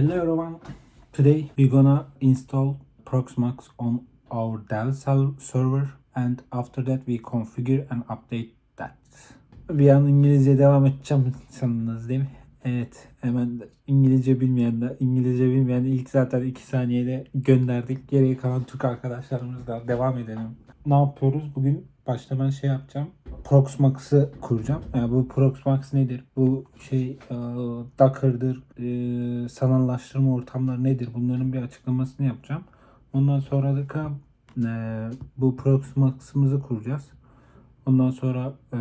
Hello everyone. Today we're gonna install Proxmox on our Dell server and after that we configure and update that. Bir an İngilizce devam edeceğim sanırdınız değil mi? Evet hemen İngilizce bilmeyen de İngilizce bilmeyen de ilk zaten 2 saniyede gönderdik. Geriye kalan Türk arkadaşlarımızla devam edelim. Ne yapıyoruz? Bugün başta ben şey yapacağım. Proxmox'ı kuracağım. Yani bu Proxmox nedir? Bu şey e, Docker'dır, e, sanallaştırma ortamları nedir? Bunların bir açıklamasını yapacağım. Ondan sonra da e, bu Proxmox'ımızı kuracağız. Ondan sonra e,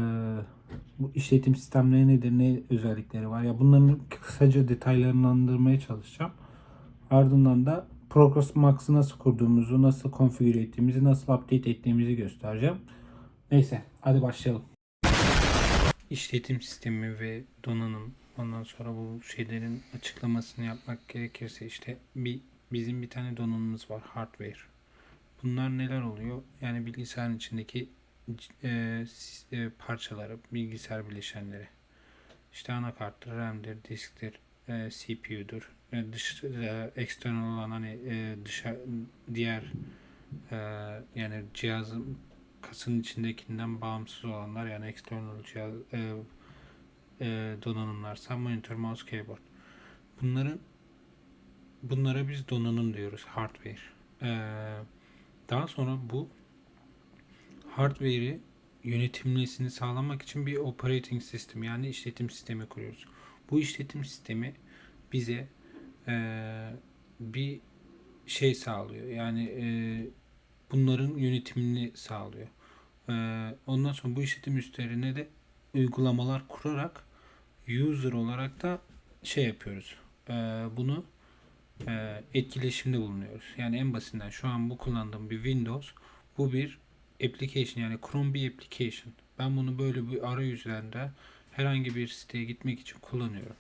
bu işletim sistemleri nedir, ne özellikleri var? Ya bunların kısaca detaylarlandırmaya çalışacağım. Ardından da Proxmox'ı nasıl kurduğumuzu, nasıl konfigüre ettiğimizi, nasıl update ettiğimizi göstereceğim. Neyse, hadi başlayalım. İşletim sistemi ve donanım, ondan sonra bu şeylerin açıklamasını yapmak gerekirse işte bir bizim bir tane donanımımız var, hardware. Bunlar neler oluyor? Yani bilgisayarın içindeki e, e, parçaları, bilgisayar bileşenleri. İşte anakarttır, RAM'dir, disktir, e, CPU'dur. E, dış e, eksternal olan hani e, dışa diğer e, yani cihazın kasının içindekinden bağımsız olanlar yani external cihaz e, e, donanımlarsa monitör, mouse, keyboard. Bunların bunlara biz donanım diyoruz, hardware. E, daha sonra bu hardware'i yönetimlisini sağlamak için bir operating system yani işletim sistemi kuruyoruz. Bu işletim sistemi bize eee, bir şey sağlıyor. Yani eee, bunların yönetimini sağlıyor. Eee, ondan sonra bu işletim üstlerine de uygulamalar kurarak user olarak da şey yapıyoruz. Eee, bunu eee, etkileşimde bulunuyoruz. Yani en basitinden şu an bu kullandığım bir Windows bu bir application yani Chrome bir application. Ben bunu böyle bir arayüzden de herhangi bir siteye gitmek için kullanıyorum.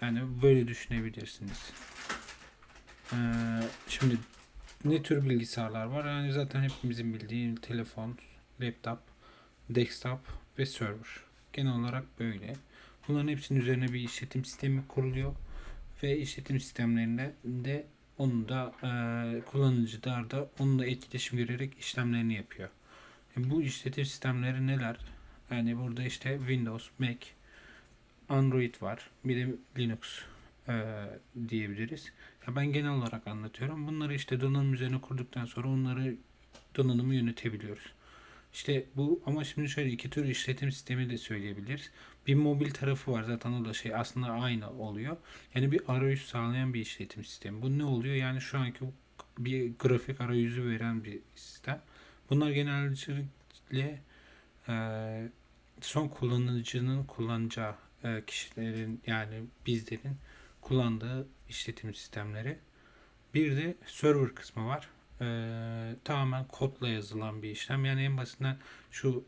Yani böyle düşünebilirsiniz. Ee, şimdi ne tür bilgisayarlar var? Yani zaten hepimizin bildiği telefon, laptop, desktop ve server. Genel olarak böyle. Bunların hepsinin üzerine bir işletim sistemi kuruluyor ve işletim sistemlerinde de onu da e, kullanıcılar da onunla etkileşim görerek işlemlerini yapıyor. E, bu işletim sistemleri neler? Yani burada işte Windows, Mac, Android var. Bir de Linux e, diyebiliriz. Ya ben genel olarak anlatıyorum. Bunları işte donanım üzerine kurduktan sonra onları donanımı yönetebiliyoruz. İşte bu ama şimdi şöyle iki tür işletim sistemi de söyleyebiliriz. Bir mobil tarafı var zaten o da şey aslında aynı oluyor. Yani bir arayüz sağlayan bir işletim sistemi. Bu ne oluyor? Yani şu anki bir grafik arayüzü veren bir sistem. Bunlar genellikle e, son kullanıcının kullanacağı e, kişilerin yani bizlerin kullandığı işletim sistemleri. Bir de server kısmı var. E, tamamen kodla yazılan bir işlem. Yani en basitinden şu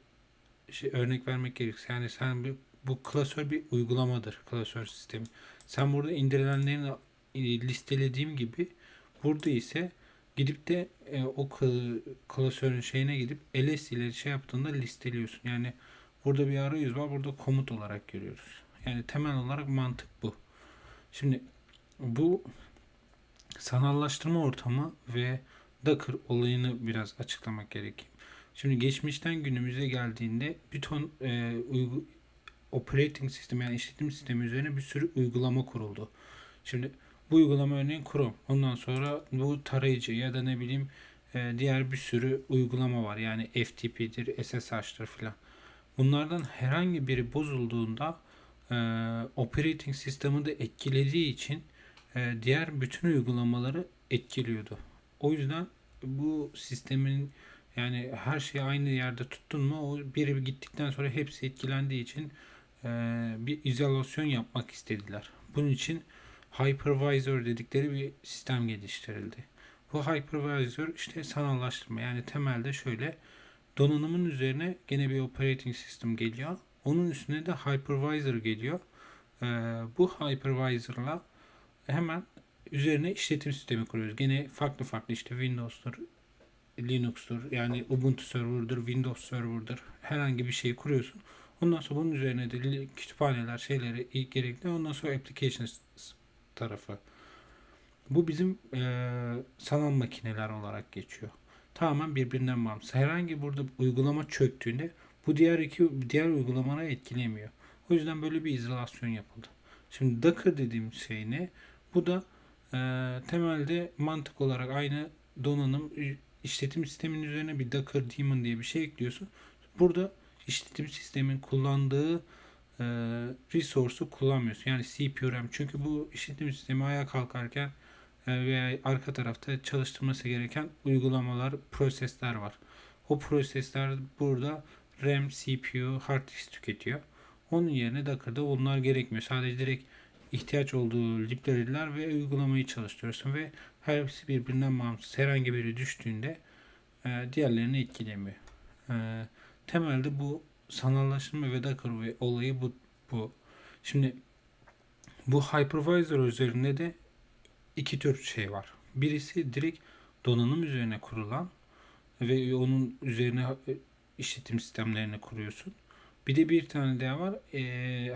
şey, örnek vermek gerekirse yani sen bir, bu klasör bir uygulamadır. Klasör sistemi. Sen burada indirilenlerin e, listelediğim gibi burada ise gidip de e, o kl- klasörün şeyine gidip ls ile şey yaptığında listeliyorsun. Yani burada bir arayüz var. Burada komut olarak görüyoruz. Yani temel olarak mantık bu. Şimdi bu sanallaştırma ortamı ve Docker olayını biraz açıklamak gerekir. Şimdi geçmişten günümüze geldiğinde bütün e, uygu, operating sistem yani işletim sistemi üzerine bir sürü uygulama kuruldu. Şimdi bu uygulama örneğin Chrome. Ondan sonra bu tarayıcı ya da ne bileyim e, diğer bir sürü uygulama var. Yani FTP'dir, SSH'tır filan. Bunlardan herhangi biri bozulduğunda e, operating sistemi de etkilediği için e, diğer bütün uygulamaları etkiliyordu. O yüzden bu sistemin yani her şeyi aynı yerde tuttun mu o biri gittikten sonra hepsi etkilendiği için e, bir izolasyon yapmak istediler. Bunun için hypervisor dedikleri bir sistem geliştirildi. Bu hypervisor işte sanallaştırma yani temelde şöyle donanımın üzerine gene bir operating system geliyor. Onun üstüne de hypervisor geliyor. Ee, bu hypervisor'la hemen üzerine işletim sistemi kuruyoruz. Gene farklı farklı işte Windows'tur, Linux'tur yani Ubuntu server'dır, Windows server'dır. Herhangi bir şeyi kuruyorsun. Ondan sonra bunun üzerine de kütüphaneler, şeyleri gerekli. Ondan sonra applications tarafı. Bu bizim eee sanal makineler olarak geçiyor. Tamamen birbirinden bağımsız. Herhangi burada uygulama çöktüğünde bu diğer iki diğer uygulamaları etkilemiyor. O yüzden böyle bir izolasyon yapıldı. Şimdi Docker dediğim şey ne? Bu da eee, temelde mantık olarak aynı donanım işletim sisteminin üzerine bir Docker daemon diye bir şey ekliyorsun. Burada işletim sistemin kullandığı eee resource'u kullanmıyorsun. Yani CPU RAM. Çünkü bu işletim sistemi ayağa kalkarken e, veya arka tarafta çalıştırması gereken uygulamalar, prosesler var. O prosesler burada RAM, CPU, hard disk tüketiyor. Onun yerine Docker'da bunlar gerekmiyor. Sadece direkt ihtiyaç olduğu library'ler ve uygulamayı çalıştırıyorsun ve hepsi birbirinden bağımsız. Herhangi biri düştüğünde e, diğerlerini etkilemiyor. E, temelde bu sanallaştırma ve Docker olayı bu. bu. Şimdi bu hypervisor üzerinde de iki tür şey var. Birisi direkt donanım üzerine kurulan ve onun üzerine işletim sistemlerini kuruyorsun. Bir de bir tane daha var. E,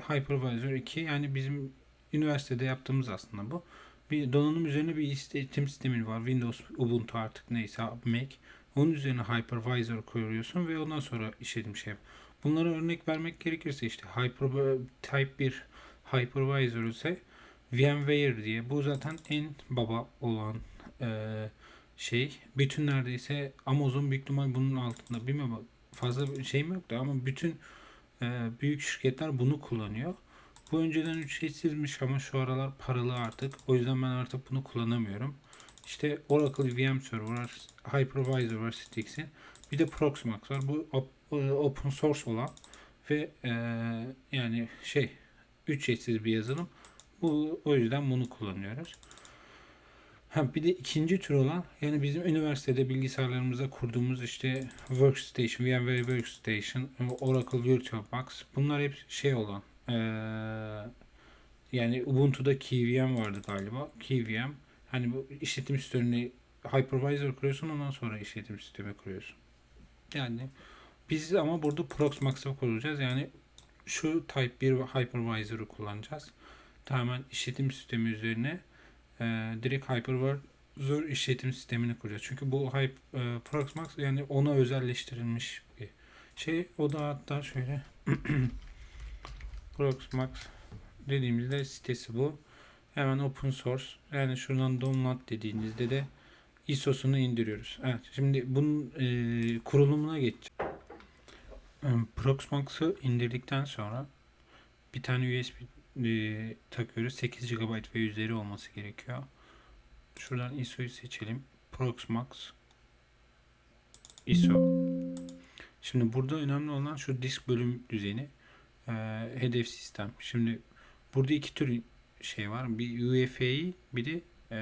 Hypervisor 2 yani bizim üniversitede yaptığımız aslında bu. Bir donanım üzerine bir işletim sistemin var. Windows, Ubuntu artık neyse Mac. Onun üzerine Hypervisor kuruyorsun ve ondan sonra işletim şey. yap. Bunlara örnek vermek gerekirse işte Hyper Type 1 Hypervisor ise VMware diye. Bu zaten en baba olan e, şey. Bütün neredeyse Amazon büyük ihtimal bunun altında. Bilmiyorum fazla bir şeyim yoktu ama bütün e, büyük şirketler bunu kullanıyor. Bu önceden ücretsizmiş ama şu aralar paralı artık. O yüzden ben artık bunu kullanamıyorum. İşte Oracle VM Server, Hypervisor var Stix'in. Bir de Proxmox var. Bu e, open source olan ve e, yani şey ücretsiz bir yazılım. Bu o yüzden bunu kullanıyoruz. Ha bir de ikinci tür olan yani bizim üniversitede bilgisayarlarımıza kurduğumuz işte workstation, VMware Workstation, Oracle VirtualBox bunlar hep şey olan eee, yani Ubuntu'da KVM vardı galiba. KVM hani bu işletim sistemini hypervisor kuruyorsun ondan sonra işletim sistemi kuruyorsun. Yani biz ama burada Proxmox'ı kuracağız. Yani şu Type 1 hypervisor'ı kullanacağız tamamen işletim sistemi üzerine e, direkt Hypervisor işletim sistemini kuracağız. Çünkü bu Hype, e, Proxmox yani ona özelleştirilmiş bir şey. O da hatta şöyle Proxmox dediğimizde sitesi bu. Hemen open source. Yani şuradan download dediğinizde de ISO'sunu indiriyoruz. Evet. Şimdi bunun e, kurulumuna geçeceğim. Proxmox'u indirdikten sonra bir tane USB e, takıyoruz. 8 GB ve üzeri olması gerekiyor. Şuradan ISO'yu seçelim. Proxmox ISO. Şimdi burada önemli olan şu disk bölüm düzeni. e, hedef sistem. Şimdi burada iki tür şey var. Bir UEFI bir de e,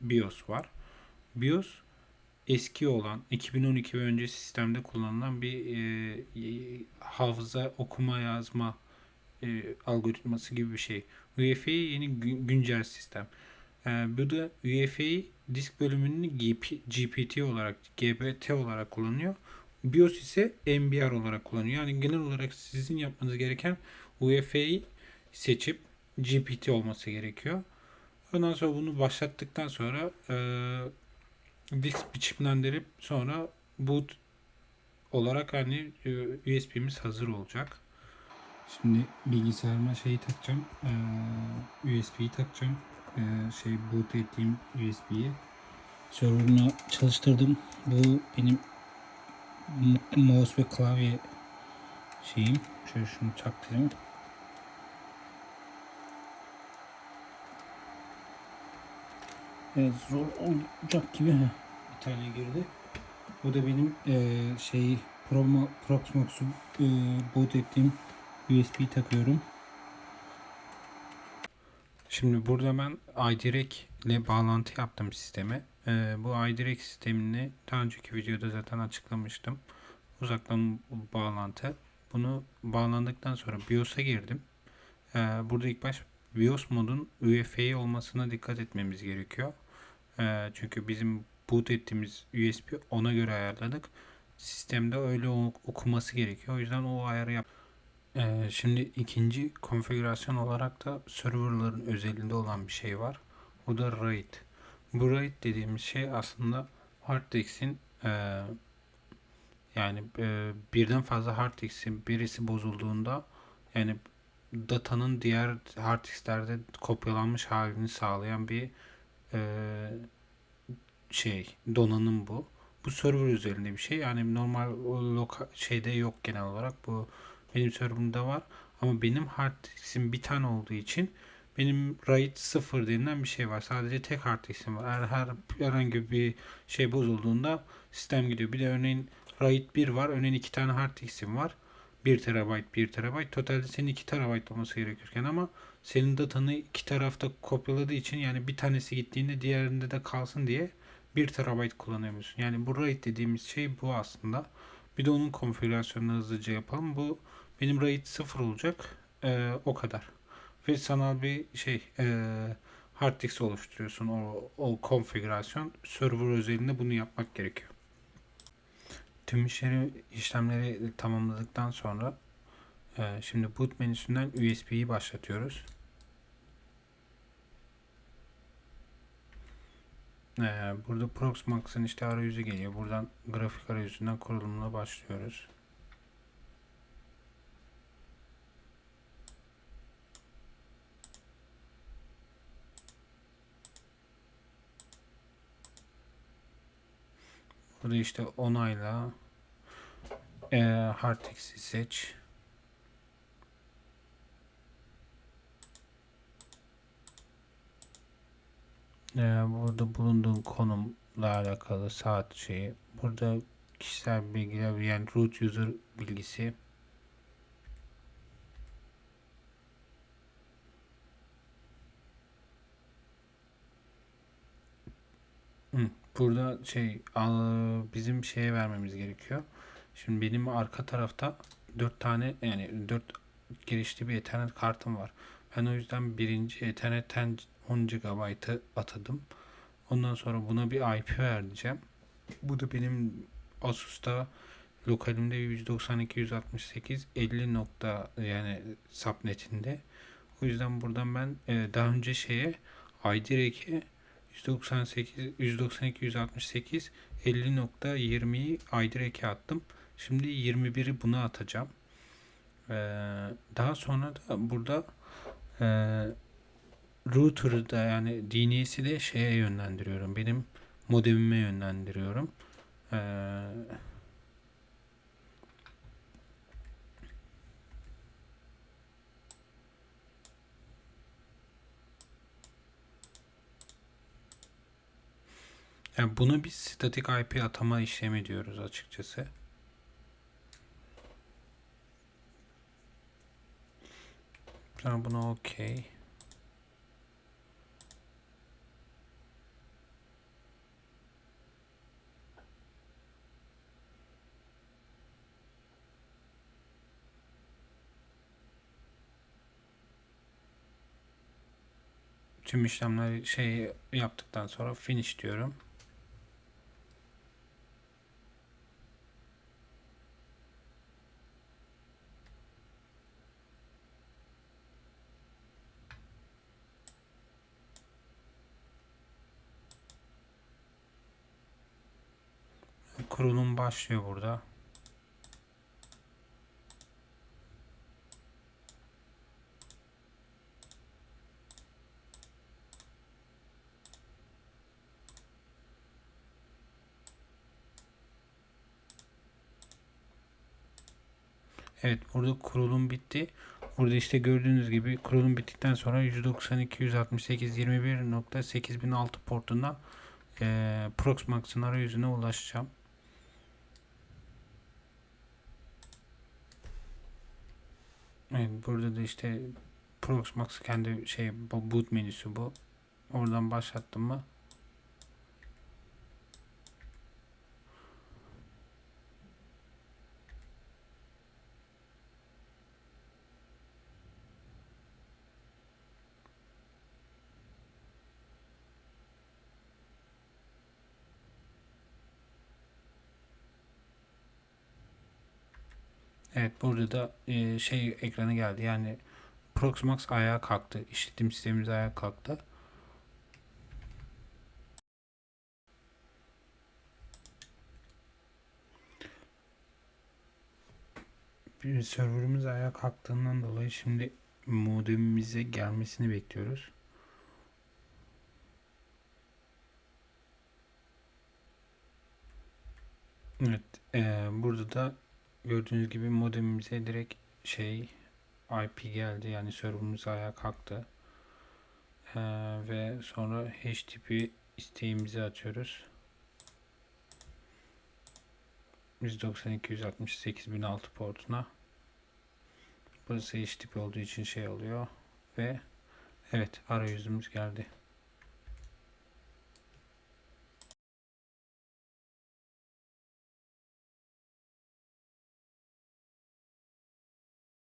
BIOS var. BIOS eski olan 2012 ve önce sistemde kullanılan bir e, hafıza okuma yazma e, algoritması gibi bir şey. UEFI yeni gü- güncel sistem. E, bu da UEFI disk bölümünü GP, GPT olarak GBT olarak kullanıyor. BIOS ise MBR olarak kullanıyor. Yani genel olarak sizin yapmanız gereken UEFI'yi seçip GPT olması gerekiyor. Ondan sonra bunu başlattıktan sonra e, disk biçimlendirip sonra boot olarak hani e, USB'miz hazır olacak. Şimdi bilgisayarıma şeyi takacağım. Eee USB'yi takacağım. Şey boot ettiğim USB'yi. Server'ına çalıştırdım. Bu benim mouse ve klavye şeyim. Şöyle şunu çaktırayım. Evet zor olacak gibi. Heh, Bir tane girdi. Bu da benim eee şey Promo, Proxmox'u eee boot ettiğim USB takıyorum. Şimdi burada ben iDirect ile bağlantı yaptım sisteme. Ee, bu iDirect sistemini daha önceki videoda zaten açıklamıştım. Uzaktan bağlantı. Bunu bağlandıktan sonra BIOS'a girdim. Ee, burada ilk baş BIOS modun UEFI olmasına dikkat etmemiz gerekiyor. Ee, çünkü bizim boot ettiğimiz USB ona göre ayarladık. Sistemde öyle okuması gerekiyor. O yüzden o ayarı yap. Ee, şimdi ikinci konfigürasyon olarak da serverların özelinde olan bir şey var. O da RAID. Bu RAID dediğimiz şey aslında hard disk'in e, yani e, birden fazla hard disk'in birisi bozulduğunda yani datanın diğer hard disklerde kopyalanmış halini sağlayan bir e, şey donanım bu. Bu server üzerinde bir şey. Yani normal o loka, şeyde yok genel olarak. Bu benim serverımda var. Ama benim hard disk'im bir tane olduğu için benim RAID 0 denilen bir şey var. Sadece tek hard disk'im var. Eğer her herhangi bir şey bozulduğunda sistem gidiyor. Bir de örneğin RAID 1 var. Örneğin iki tane hard disk'im var. 1 TB 1 TB. Totalde senin 2 TB olması gerekirken ama senin datanı iki tarafta kopyaladığı için yani bir tanesi gittiğinde diğerinde de kalsın diye 1 TB kullanıyormuşsun. Yani bu RAID dediğimiz şey bu aslında. Bir de onun konfigürasyonunu hızlıca yapalım. Bu benim RAID 0 olacak. Ee, o kadar. Ve sanal bir şey e, hard disk oluşturuyorsun. O, o konfigürasyon. Server özelinde bunu yapmak gerekiyor. Tüm işleri, işlemleri tamamladıktan sonra e, şimdi boot menüsünden USB'yi başlatıyoruz. Ee, burada Proxmox'ın işte arayüzü geliyor. Buradan grafik arayüzünden kurulumuna başlıyoruz. Burada işte onayla e, Hardtext'i seç. e, burada bulunduğun konumla alakalı saat şeyi. Burada kişisel bilgiler yani root user bilgisi. Burada şey bizim şeye vermemiz gerekiyor. Şimdi benim arka tarafta 4 tane yani 4 girişli bir Ethernet kartım var. Ben o yüzden birinci Ethernet'ten 10 GB'ı atadım. Ondan sonra buna bir IP vereceğim. Bu da benim Asus'ta lokalimde 192 168 50 nokta yani subnetinde. O yüzden buradan ben e, daha önce şeye IDR'e 198 192 168 50.20'yi IDR'e attım. Şimdi 21'i buna atacağım. Ee, daha sonra da burada e, router'ı da yani DNS'i de şeye yönlendiriyorum. Benim modemime yönlendiriyorum. Ee, yani buna biz statik IP atama işlemi diyoruz açıkçası. Sonra buna okey. Tüm işlemleri şey yaptıktan sonra finish diyorum. Başlıyor burada. Evet burada kurulum bitti. Burada işte gördüğünüz gibi kurulum bittikten sonra 192 168 21.8006 portundan e, Proxmox'ın arayüzüne ulaşacağım. Evet burada da işte Proxmox kendi şey boot menüsü bu. Oradan başlattım mı Burada da e, şey ekranı geldi. Yani Proxmox ayağa kalktı. İşletim sistemimiz ayağa kalktı. bir serverimiz ayağa kalktığından dolayı şimdi modemimize gelmesini bekliyoruz. Evet, e, burada da gördüğünüz gibi modemimize direkt şey IP geldi yani serverımız ayağa kalktı. Eee, ve sonra HTTP isteğimizi atıyoruz. 192.168.006 portuna. Burası HTTP olduğu için şey oluyor ve evet arayüzümüz geldi.